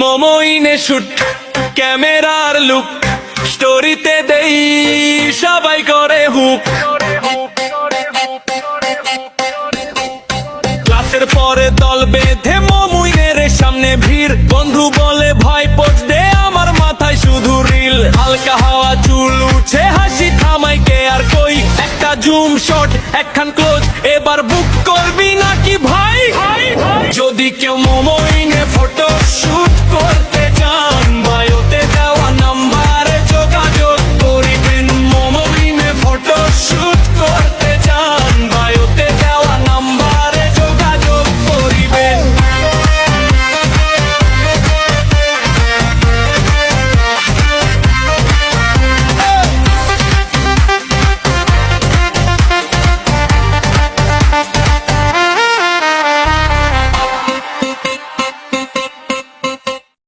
মোমোইনে shoot, ক্যামেরার look, স্টোরিতে দেই সবাই করে হুক। ক্লাসের পরে দল বেঁধে মমুইনের সামনে ভিড়। বন্ধু বলে ভয় পোষ আমার মাথায় শুধু রিল। হালকা হাওয়া চুল, উঠে হাসি থামাই কে আর কই? একটা জুম শট, একখান ক্লোজ, এবার বুক